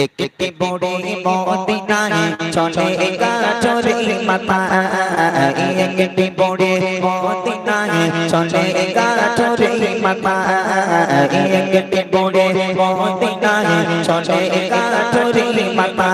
একটি বড়ে মদিনায় চলে গাছরে মাতা একটি বড়ে মদিনায় চলে গাছরে মাতা একটি বড়ে মদিনায় চলে গাছরে মাথা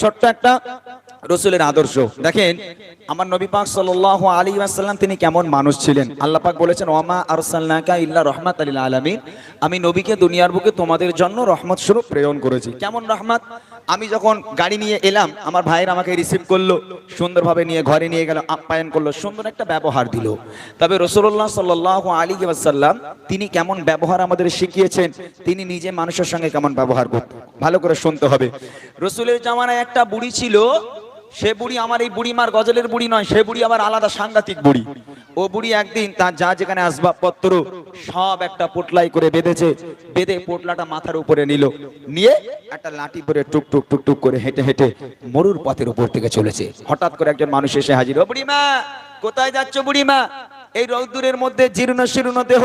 ছোট্ট একটা রসুলের আদর্শ। দেখেন, আমার নবী পাক সাল্লাহ আলী আসাল্লাম তিনি কেমন মানুষ ছিলেন। আল্লাহ পাক বলেছেন ওমা আরসাল্লাকা ইল্লা রহমাত আলী আলমিন। আমি নবীকে দুনিয়ার বুকে তোমাদের জন্য রহমত স্বরূপ প্রেরণ করেছি। কেমন রহমত? আমি যখন গাড়ি নিয়ে এলাম, আমার ভাইয়ের আমাকে রিসিভ করল, সুন্দরভাবে নিয়ে ঘরে নিয়ে গেল, আপ্যায়ন করল, সুন্দর একটা ব্যবহার দিল। তবে রসুল্লাহ সাল্লাহ আলী আসাল্লাম তিনি কেমন ব্যবহার আমাদের শিখিয়েছেন, তিনি নিজে মানুষের সঙ্গে কেমন ব্যবহার করতেন। ভালো করে শুনতে হবে। রসুলের জামানায় একটা বুড়ি ছিল সে বুড়ি আমার এই বুড়িমার গজলের বুড়ি নয়, সে বুড়ি আবার আলাদা সাংঘাতিক বুড়ি। ও বুড়ি একদিন তার যা যেখানে আসবাবপত্র সব একটা পোটলাই করে বেঁধেছে, বেঁধে পোটলাটা মাথার উপরে নিল, নিয়ে একটা লাঠি পরে টুক টুক টুক টুক করে হেঁটে হেঁটে মরুর পথের উপর থেকে চলেছে। হঠাৎ করে একজন মানুষ এসে হাজির, ও বুড়িমা, কোথায় যাচ্ছ বুড়িমা? এই রৌদ্দুরের মধ্যে জীর্ণ শীর্ণ দেহ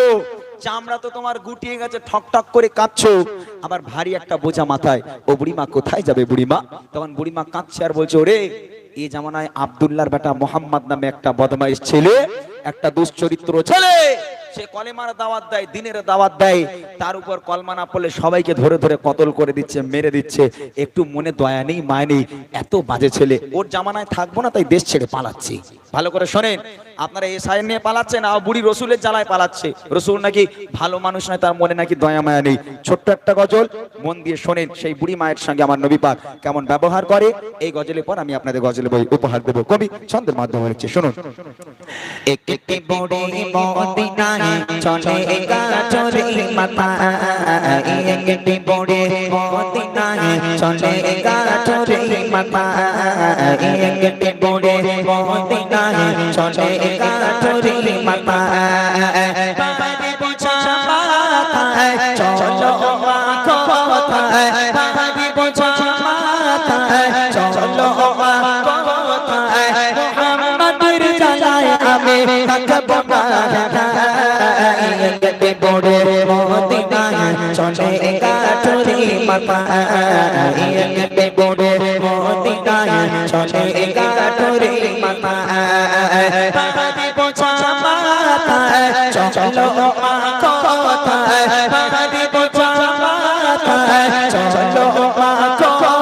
চামড়া তো তোমার গুটিয়ে গেছে, ঠক ঠক করে কাঁদছো। আবার ভারী একটা বোঝা মাথায়, ও বুড়িমা, কোথায় যাবে বুড়িমা? তখন বুড়িমা কাঁদছে আর বলছে, ওরে এই জামানায় আবদুল্লার বেটা মোহাম্মদ নামে একটা বদমাইশ ছেলে, একটা দুশ্চরিত্র ছেলে সে কলেমার দাওয়াত দেয়, দিনের দাওয়াত দেয়, তার উপর কলমা না পড়লে সবাইকে ধরে ধরে কতল করে দিচ্ছে, মেরে দিচ্ছে। একটু মনে দয়া নেই, মায় নেই, এত বাজে ছেলে। ওর জামানায় থাকব না, তাই দেশ ছেড়ে পালাচ্ছি। ভালো করে শোনেন, আপনারা এ সাইন নিয়ে পালাচ্ছেন, আর বুড়ি রসুলের জ্বালায় পালাচ্ছে। রসুল নাকি ভালো মানুষ নয়, তার মনে নাকি দয়া, মায়া নেই। ছোট্ট একটা গজল, মন দিয়ে শোনেন, সেই বুড়ি মায়ের সঙ্গে আমার নবী পাক কেমন ব্যবহার করে। এই গজলের পর আমি আপনাদের গজলে বই উপহার দেবো। কবি ছন্দের মাধ্যমে লিখছে, শুনুন। একটি বড়ে মদিনায় চলে গাছরে মাথা একটি বড়ে মদিনায় চলে গাছরে মাথা একটি বড়ে মদিনায় চলে গাছরে মাথা গাছরে বড় মদিনায় চলে গাছরে মাথা বাবারে বোঝা মাথায় চলো মা কথায় বাবারে বোঝা মাথায় চলো মা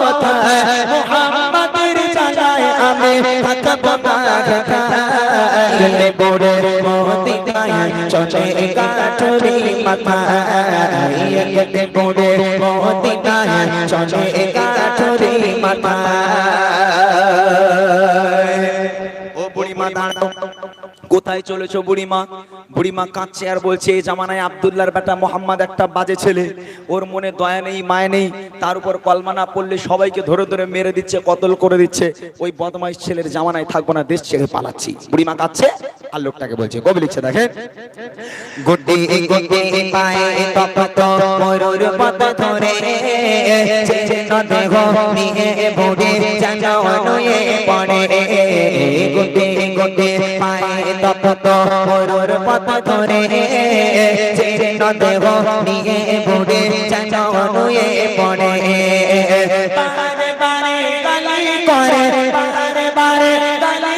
কথায় মোহাম্মদের জালায় আমি থাকব না গেলে বড় চলে গাছরে মাথা গেলে বড় মদিনায় চলে গাছরে মাথায়। ও বুড়ি দাঁড়াও কোথায় চলেছো বুড়িমা? বুড়িমা কাঁদছে আর বলছে এই জামানায় আব্দুল্লাহর বেটা মোহাম্মদ একটা বাজে ছেলে। ওর মনে দয়া নেই, মায় নেই। তার উপর কলমা না পড়লে সবাইকে ধরে ধরে মেরে দিচ্ছে, কতল করে দিচ্ছে। ওই বদমাইশ ছেলের জামানায় থাকব না, দেশ ছেড়ে পালাচ্ছি। বুড়িমা কাঁদছে আর লোকটাকে বলছে কবি লিখছে পড়ে। গুড্ডি গুড্ডি পায়ে তপত ময়ূর পথ ধরে যেন দেহ নিয়ে বুড়ি যেন নুয়ে পড়ে। বারে বারে গালি করে, বারে বারে গালি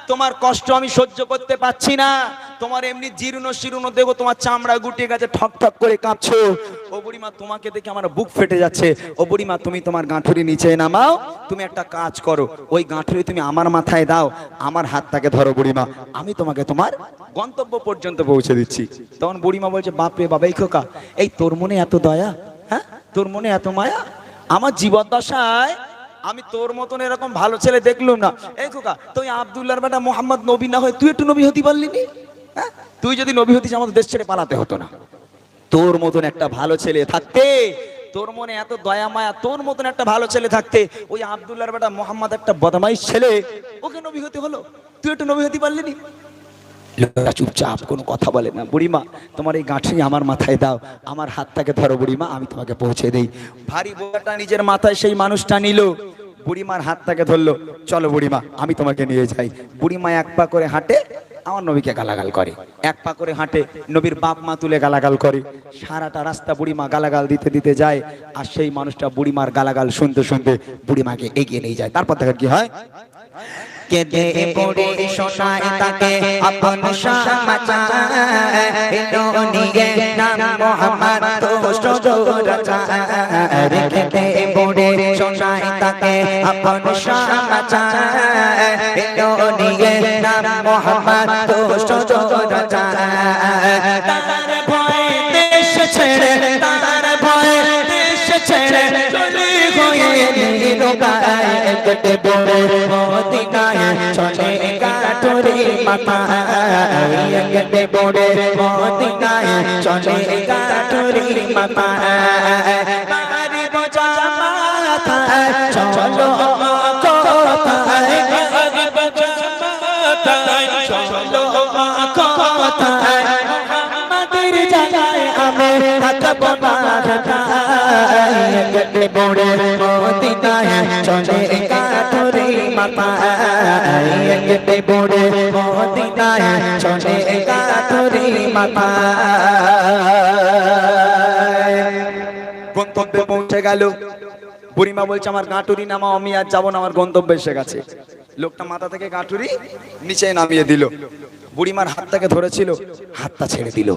তোমার কষ্ট আমি সহ্য করতে পারছি না। তোমার এমনি জীর্ণ শীর্ণ দেখো তোমার চামড়া গুটিয়ে গেছে, ঠক ঠক করে কাঁপছো। ও বুড়িমা, তোমাকে দেখে আমার বুক ফেটে যাচ্ছে। ও বুড়িমা, তুমি তোমার গাঁঠুরি নিচে নামাও, তুমি একটা কাজ করো। ওই গাঁঠুরি তুমি আমার মাথায় দাও, আমার হাতটাকে ধরো বুড়িমা। আমি তোমাকে তোমার গন্তব্য পর্যন্ত পৌঁছে দিচ্ছি। তখন বুড়িমা বলছে, বাপরে বাবা, এই খোকা, এই তোর মনে এত দয়া? হ্যাঁ? তোর মনে এত মায়া? আমার জীবদ্দশায় আমি তোর মতন এরকম ভালো ছেলে দেখলুম না। এই খোকা, তুই আবদুল্লাহর বেটা মোহাম্মদ নবী না হয় তুই একটু নবী হতে পারলি নি? হ্যাঁ? তুই যদি নবী হতিস, আমাদের দেশ ছেড়ে পালাতে হতো না। তোর মতন একটা ভালো ছেলে থাকতে, তোর মনে এত দয়া, মায়া, তোর মতন একটা ভালো ছেলে থাকতে, ওই আবদুল্লাহর বেটা মোহাম্মদ একটা বদমাইশ ছেলে, ওকে নবী হতে হলো। তুই একটু নবী হতে পারলি নি? লোকটা চুপচাপ, কোনো কথা বলে না। বুড়িমা, তোমার এই গাঁঠি আমার মাথায় দাও, আমার হাতটাকে ধরো বুড়িমা, আমি তোমাকে পৌঁছে দেই। ভারী বোঝাটা নিজের মাথায় সেই মানুষটা নিল। বুড়িমার হাতটাকে ধরলো, চলো বুড়িমা, আমি তোমাকে নিয়ে যাই। বুড়িমা এক পা করে হাঁটে, আমার নবীকে গালাগাল করে। এক পা করে হাঁটে, নবীর বাপ মা তুলে গালাগাল করে। সারাটা রাস্তা বুড়িমা গালাগাল দিতে দিতে যায়, আর সেই মানুষটা বুড়িমার গালাগাল শুনতে শুনতে বুড়িমাকে এগিয়ে নিয়ে যায়। তারপর দেখেন কি হয়? কেঁদে পড়ে শোনায় তাকে আপন সমাচার। নাম মোহাম্মদ তো সদর কেঁদে পড়ে শোনায় তাকে আপন সমাচার। নাম মোহাম্মদ তো সদর তার ছেড়ে তার ভয় দেশ ছেড়ে চলে গয়ে নিরোগায় কেটে পড়ে। মাথা কেটে পড়ে মদিনায় চলে কাঠুরি বাড়ি মাথা, চলো বাড়ি আমাদের জায়গায় আমি থাকব না কেটে পড়ে মদিনায় চলে গন্তব্যে পৌঁছে গেল বুড়িমা বলছে, আমার গাঁটুরি নামাও, আমি আর যাব না, আমার গন্তব্যে এসে গেছে। লোকটা মাথা থেকে গাঁটুরি নিচে নামিয়ে দিল। বুড়িমার হাতটাকে ধরেছিল, হাতটা ছেড়ে দিল।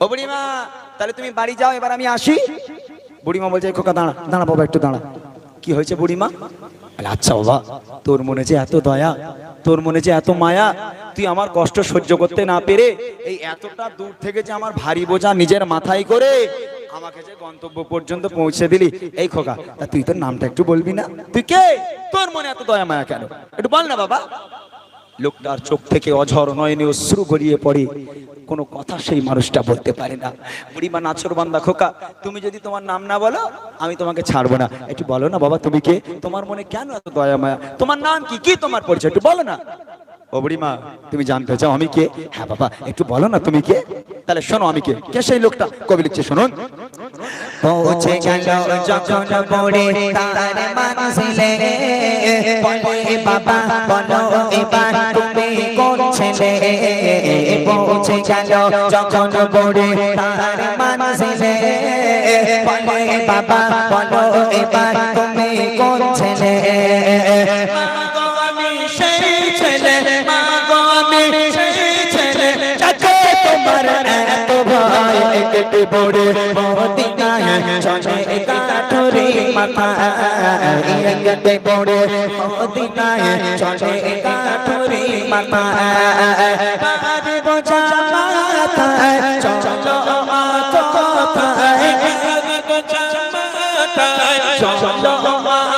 ও বুড়িমা, তাহলে তুমি বাড়ি যাও, এবার আমি আসি। বুড়িমা বলছে, "এই খোকা, দাঁড়া দাঁড়া বাবা, একটু দাঁড়া। কি হয়েছে বুড়িমা? আচ্ছা বাবা, তোর মনে যে এত দয়া, তোর মনে যে এত মায়া, তুই আমার কষ্ট সহ্য করতে না পেরে এই এতটা দূর থেকে যে আমার ভারী বোঝা নিজের মাথায় করে আমাকে যে গন্তব্য পর্যন্ত পৌঁছে দিলি, এই খোকা তুই তোর নামটা একটু বলবি না? তুই কে? তোর মনে এত দয়া মায়া কেন? একটু বল না বাবা। লোকটার চোখ থেকে অঝর নয়নে অশ্রু গড়িয়ে পড়ে। কোনো কথা সেই মানুষটা বলতে পারে না। বুড়িমা নাচর বান্দা খোকা, তুমি যদি তোমার নাম না বলো, আমি তোমাকে ছাড়বো না। একটু বলো না বাবা, তুমি কে? তোমার মনে কেন এত দয়া মায়া? তোমার নাম কি? কি তোমার পরিচয়? একটু বলো না। ও বুড়িমা তুমি জানতে চাও আমি কে? হ্যাঁ বাবা, একটু বলো না তুমি কে? তাহলে শোনো আমি কে। কে সেই লোকটা? কবি লিখছে, শুনুন। পৌঁছে গেল যখন পড়ে তার মানসিলে বলে বাবা বলো এবার তুমি কোন ছেলে? পৌঁছে গেল যখন পড়ে তার মানসিলে বলে বাবা বলো এবার তুমি কোন ছেলে? তোমার এত ভয় কেটে পড়ে মদিনায় চলে কাঠুরি পড়ে মদিনায় চলে কাঠুরি মাথা বাড়ি বোঝা মাথা চলো চলো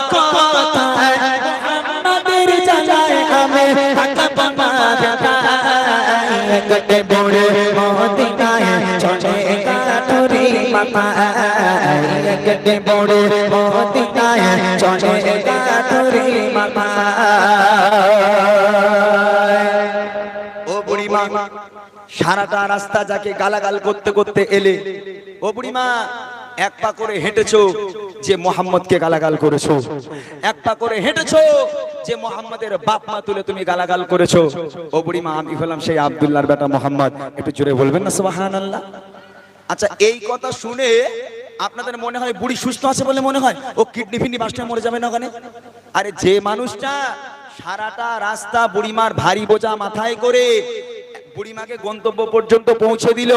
কোথায় আমি থাকব না কেটে পড়ে মদিনায় চলে সারাটা রাস্তা যাকে গালাগাল করতে করতে এলে, ও বুড়িমা, এক পা করে হেঁটেছো যে মোহাম্মদকে গালাগাল করেছ। এক পা করে হেঁটেছো যে মোহাম্মদের বাপ মা তুলে তুমি গালাগাল করেছ। ও বুড়িমা, আমি হলাম সেই আবদুল্লাহর বেটা মোহাম্মদ। একটু জোরে বলবেন না, সুবহানাল্লাহ? আচ্ছা এই কথা শুনে আপনাদের মনে হয় বুড়ি সুস্থ আছে বলে মনে হয়? ও কিডনি ফিডনি বাস্টে মরে যাবে না ওখানে? আরে যে মানুষটা সারাটা রাস্তা বুড়িমার ভারী বোঝা মাথায় করে বুড়িমাকে গন্তব্য পর্যন্ত পৌঁছে দিল।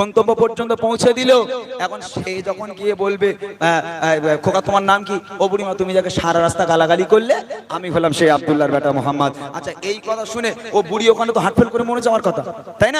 গন্তব্য পর্যন্ত পৌঁছে দিল। এখন সে যখন গিয়ে বলবে খোকা তোমার নাম কি? ও বুড়িমা তুমি যাকে সারা রাস্তা গালাগালি করলে আমি হলাম সেই আব্দুল্লাহর বেটা মোহাম্মদ। আচ্ছা এই কথা শুনে ও বুড়ি ওখানে তো হাটফেল করে মরে যাওয়ার কথা তাই না?